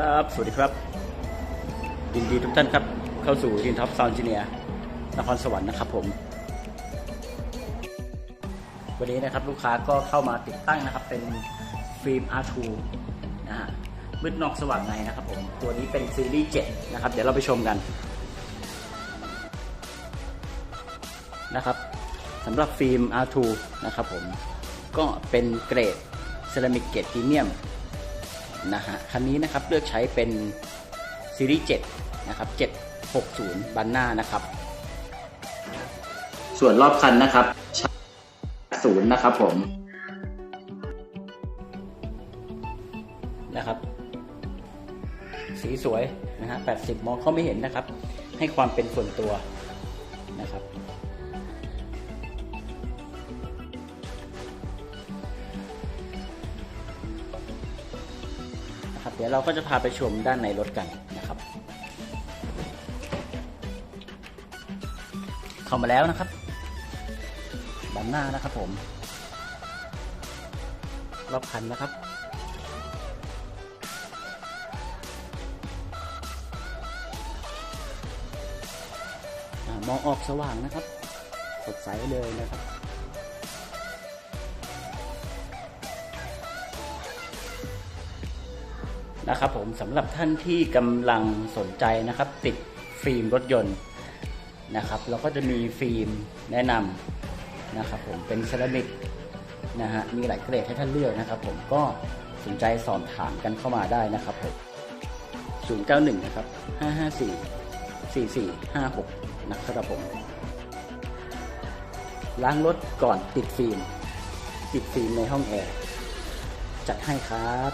ครับ สวัสดีครับ ยินดีทุกท่านครับ เข้าสู่ดินท็อปซาวน์จีเนียนครสวรรค์นะครับผม วันนี้นะครับลูกค้าก็เข้ามาติดตั้งนะครับเป็นฟิล์ม R2 นะฮะมืดนอกสว่างในนะครับผม ตัวนี้เป็นซีรีส์ 7 นะครับ เดี๋ยวเราไปชมกันนะครับสำหรับฟิล์ม R2 นะครับผม ก็เป็นเกรดเซรามิกเกรดพรีเมียม นะฮะคันนี้นะครับเลือกใช้เป็นซีรีส์7นะครับ760 บันหน้านะครับ ส่วนรอบคันนะครับศูนย์นะครับผมนะครับ สีสวยนะฮะ80 มองเขาไม่เห็นนะครับ ให้ความเป็นส่วนตัวนะครับ เดี๋ยวเราก็จะพาไปชมด้านในรถกันนะครับ เข้ามาแล้วนะครับด้านหน้านะครับผมรอบคันนะครับอมองออกสว่างนะครับ สดใสเลยนะครับ นะครับผมสำหรับท่านที่กำลังสนใจนะครับ ติดฟิล์มรถยนต์นะครับ เราก็จะมีฟิล์มแนะนำนะครับผมเป็นเซรามิกนะฮะมีหลายเกรดให้ท่านเลือกนะครับ ผมก็สนใจสอบถามกันเข้ามาได้นะครับผม091 นะครับ 554 4456 นะครับผมล้างรถก่อนติดฟิล์มติดฟิล์มในห้องแอร์จัดให้ครับ